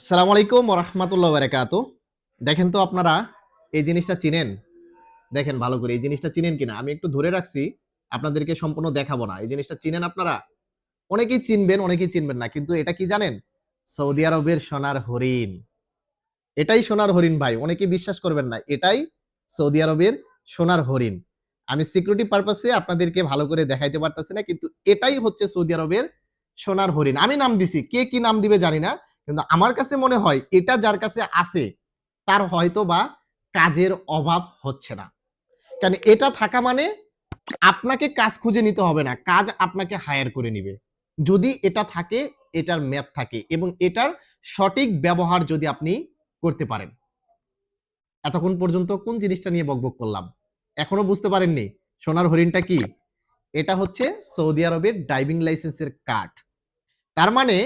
আসসালামু আলাইকুম রহমতুল্লাহ বারাকাত দেখেন তো আপনারা, এই জিনিসটা চিনেন? দেখেন ভালো করে, এই জিনিসটা চিনেন কিনা? আমি একটু ধরে রাখছি, আপনাদেরকে সম্পূর্ণ দেখাবো না। এই জিনিসটা চিনেন আপনারা? অনেকেই চিনবেন অনেকেই চিনবেন না, কিন্তু এটা কি জানেন? সৌদি আরবের সোনার হরিণ। এটাই সোনার হরিণ ভাই, অনেকেই বিশ্বাস করবেন না, এটাই সৌদি আরবের সোনার হরিণ। আমি সিকিউরিটি পারপাসে আপনাদেরকে ভালো করে দেখাইতে পারতেছি না, কিন্তু এটাই হচ্ছে সৌদি আরবের সোনার হরিণ। আমি নাম দিছি, কে কি নাম দিবে জানি না কিন্তু আমার কাছে মনে হয় এটা যার কাছে আছে, তার হয়তো বা কাজের অভাব হচ্ছে না। কারণ এটা থাকা মানে আপনাকে কাজ খুঁজে নিতে হবে না, কাজ আপনাকে হায়ার করে নিবে। যদি এটা থাকে, এটার ম্যাথ থাকে এবং এটার সঠিক ব্যবহার যদি আপনি করতে পারেন। এতক্ষণ পর্যন্ত কোন জিনিসটা নিয়ে বকবক করলাম? এখনও বুঝতে পারেননি? সোনার হরিণটা কি? এটা হচ্ছে সৌদি আরবের ড্রাইভিং লাইসেন্সের কার্ড তার মানে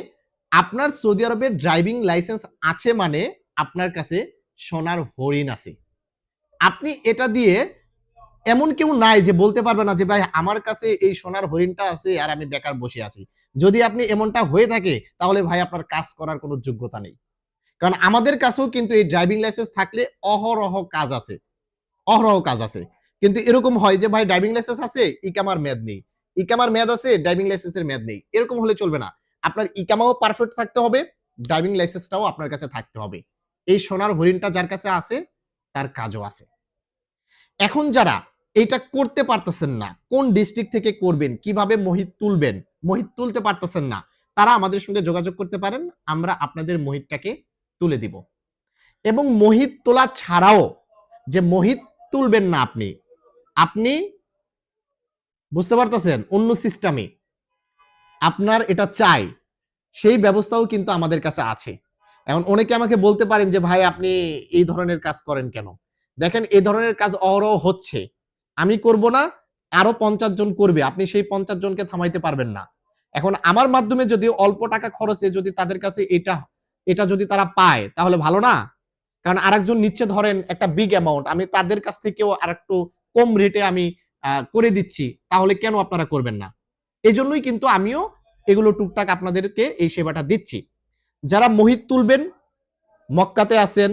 আপনার সৌদি আরবের ড্রাইভিং লাইসেন্স আছে মানে আপনার কাছে সোনার হরিণ আছে। আপনি এটা দিয়ে এমন কেউ নাই যে বলতে পারবে না যে, ভাই, আমার কাছে এই সোনার হরিণটা আছে আর আমি বেকার বসে আছি। যদি আপনি এমনটা হয়ে থাকে, তাহলে ভাই, আপনার কাজ করার কোনো যোগ্যতা নেই। কারণ আমাদের কাছেও কিন্তু এই ড্রাইভিং লাইসেন্স থাকলে অহরহ কাজ আছে। অহরহ কাজ আছে। কিন্তু এরকম হয় যে, ভাই, ড্রাইভিং লাইসেন্স আছে, ইকামার মেয়াদ নেই। ইকামার মেয়াদ আছে, ড্রাইভিং লাইসেন্সের মেয়াদ নেই। এরকম হলে চলবে না। আপনার ইকামাও পারফেক্ট থাকতে হবে ড্রাইভিং লাইসেন্সটাও আপনার কাছে থাকতে হবে। এই সোনার হরিণটা যার কাছে আছে, তার কাজও আছে। এখন যারা এটা করতে পারতেছেন না, কোন ডিস্ট্রিক্ট থেকে করবেন, কীভাবে মহিত তুলবেন, মহিত তুলতে পারতেছেন না, তারা আমাদের সঙ্গে যোগাযোগ করতে পারেন, আমরা আপনাদের মহিতটাকে তুলে দিব। এবং মহিত তোলা ছাড়াও যে মহিত তুলবেন না আপনি আপনি বুঝতে পারতেছেন, অন্য সিস্টেমে আপনার এটা চাই, সেই ব্যবস্থাও কিন্তু আমাদের কাছে আছে। এখন অনেকে আমাকে বলতে পারেন যে, ভাই, আপনি এই ধরনের কাজ করেন কেন? দেখেন, এই ধরনের কাজ অহরহ হচ্ছে। আমি করব না, আরও পঞ্চাশ জন করবে। আপনি সেই পঞ্চাশ জনকে থামাইতে পারবেন না। এখন আমার মাধ্যমে যদি অল্প টাকা খরচে যদি তাদের কাছে এটা এটা যদি তারা পায়, তাহলে ভালো না? কারণ আরেকজন নিচ্ছে ধরেন একটা বিগ অ্যামাউন্ট আমি তাদের কাছ থেকেও আরেকটু কম রেটে আমি করে দিচ্ছি, তাহলে কেন আপনারা করবেন না? এই জন্যই কিন্তু আমিও এগুলো টুকটাক আপনাদেরকে এই সেবাটা দিচ্ছি। যারা মোহিত তুলবেন, মক্কাতে আছেন,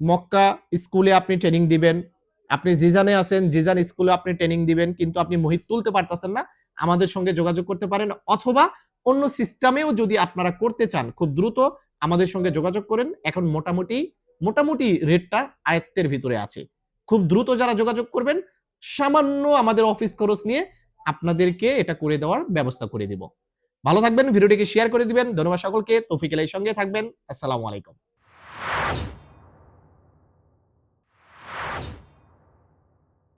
মক্কা স্কুলে আপনি ট্রেনিং দিবেন, আপনি জিজানে আছেন, জিজান স্কুলে আপনি ট্রেনিং দিবেন, কিন্তু আপনি মহিত তুলতে পারতেছেন না, আমাদের সঙ্গে যোগাযোগ করতে পারেন অথবা অন্য সিস্টেমেও যদি আপনারা করতে চান, খুব দ্রুত আমাদের সঙ্গে যোগাযোগ করেন। এখন মোটামুটি মোটামুটি রেটটা আয়ত্তের ভিতরে আছে। খুব দ্রুত যারা যোগাযোগ করবেন, সামান্য আমাদের অফিস খরচ নিয়ে আপনাদেরকে এটা করে দেওয়ার ব্যবস্থা করে দিব। ভালো থাকবেন, ভিডিওটিকে শেয়ার করে দিবেন। ধন্যবাদ সকলকে। তৌফিক এলাই সঙ্গে থাকবেন। আসসালামু আলাইকুম।